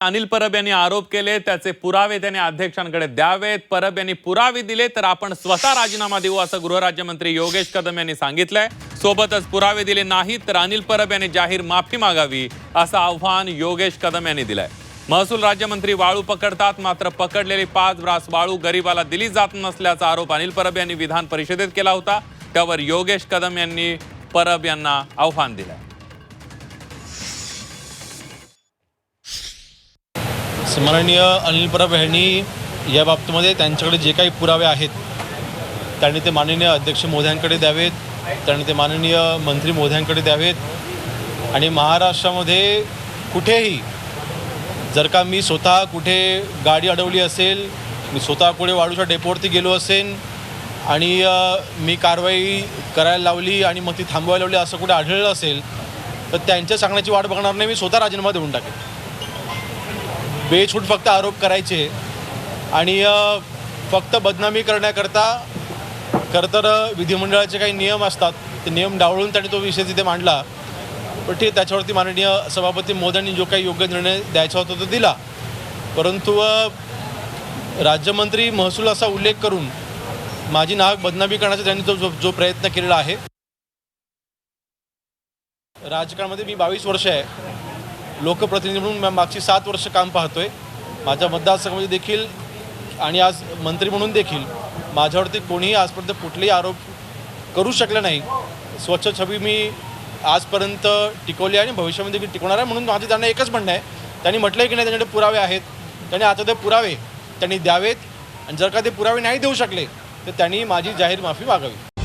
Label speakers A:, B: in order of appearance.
A: अनिल परब यांनी आरोप केले त्याचे पुरावे त्यांनी अध्यक्षांकडे द्यावेत. परब यांनी पुरावे दिले तर आपण स्वतः राजीनामा देऊ असं गृहराज्यमंत्री योगेश कदम यांनी सांगितलंय. सोबतच पुरावे दिले नाहीत तर अनिल परब यांनी जाहीर माफी मागावी असं आव्हान योगेश कदम यांनी दिलंय. महसूल राज्यमंत्री वाळू पकडतात मात्र पकडलेली पाच ब्रास वाळू गरीबाला दिली जात नसल्याचा आरोप अनिल परब यांनी विधान परिषदेत केला होता. त्यावर योगेश कदम यांनी परब यांना आव्हान दिलंय.
B: स्मरणीय अनिल परब यांनी या बाबतीमध्ये त्यांच्याकडे जे काही पुरावे आहेत त्यांनी ते माननीय अध्यक्ष मोद्यांकडे द्यावेत त्यांनी ते माननीय मंत्री मोद्यांकडे द्यावेत. आणि महाराष्ट्रामध्ये कुठेही जर का मी स्वतः कुठे गाडी अडवली असेल मी स्वतः कुठे वाळूच्या डेपोवरती गेलो असेल आणि मी कारवाई करायला लावली आणि मग ती थांबवायला लावली असं कुठे आढळलं असेल तर त्यांच्या सांगण्याची वाट बघणार नाही मी स्वतः राजीनामा देऊन टाकेन. बेछूट फक्त आरोप करायचे. आणि फक्त बदनामी करण्याकरता खरं तर विधिमंडळाचे काही नियम असतात. ते नियम डावळून त्यांनी तो विषय तिथे मांडला. पण ठीक त्याच्यावरती माननीय सभापती मोद्यांनी जो काही योग्य निर्णय द्यायचा होता तो दिला. परंतु राज्यमंत्री महसूल असा उल्लेख करून माझी नाहक बदनामी करण्याचा त्यांनी तो जो जो प्रयत्न केलेला आहे. राजकारणामध्ये मी बावीस वर्ष आहे. लोकप्रतिनिधी म्हणून मा- मागची सात वर्ष काम पाहतोय. माझ्या मतदारसंघामध्ये देखील आणि आज मंत्री म्हणून देखील माझ्यावरती कोणीही आजपर्यंत कुठलेही आरोप करू शकले नाही. स्वच्छ छबी मी आजपर्यंत टिकवली आणि भविष्यामध्ये देखील टिकवणार आहे म्हणून माझं त्यांना एकच म्हणणं आहे. त्यांनी म्हटलं की नाही त्यांच्याकडे पुरावे आहेत. त्यांनी आता ते पुरावे त्यांनी द्यावेत. आणि जर का ते पुरावे नाही देऊ शकले तर त्यांनी माझी जाहीर माफी मागावी.